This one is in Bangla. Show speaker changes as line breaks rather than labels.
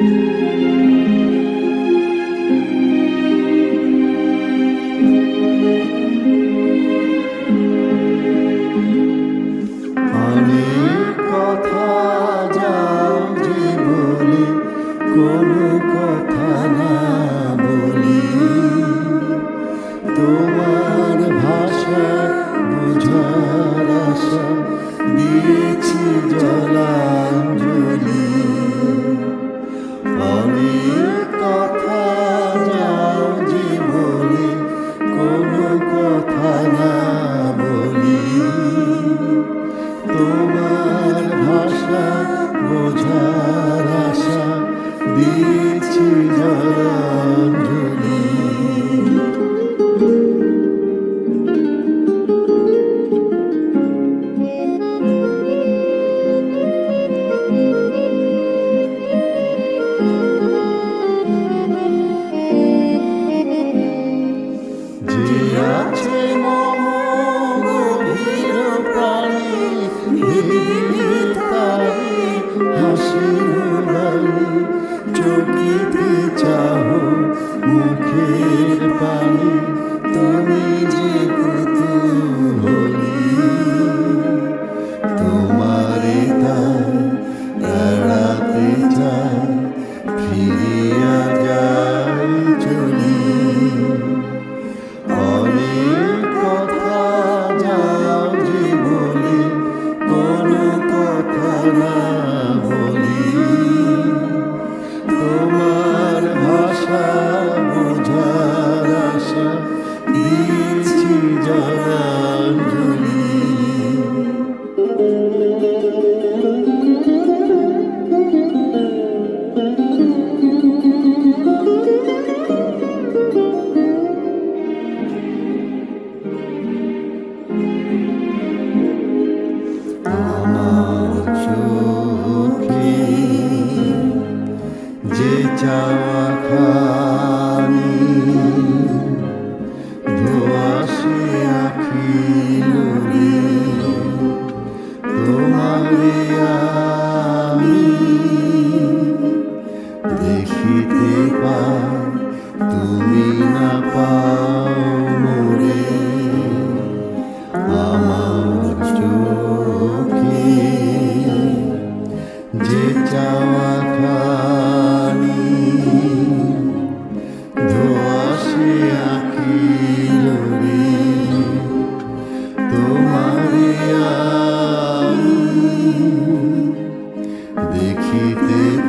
Thank you. দিচ্ছি জানি চাহো আমার চোখে যে চাওয়া খানি ধোয়াশে আখি তোমার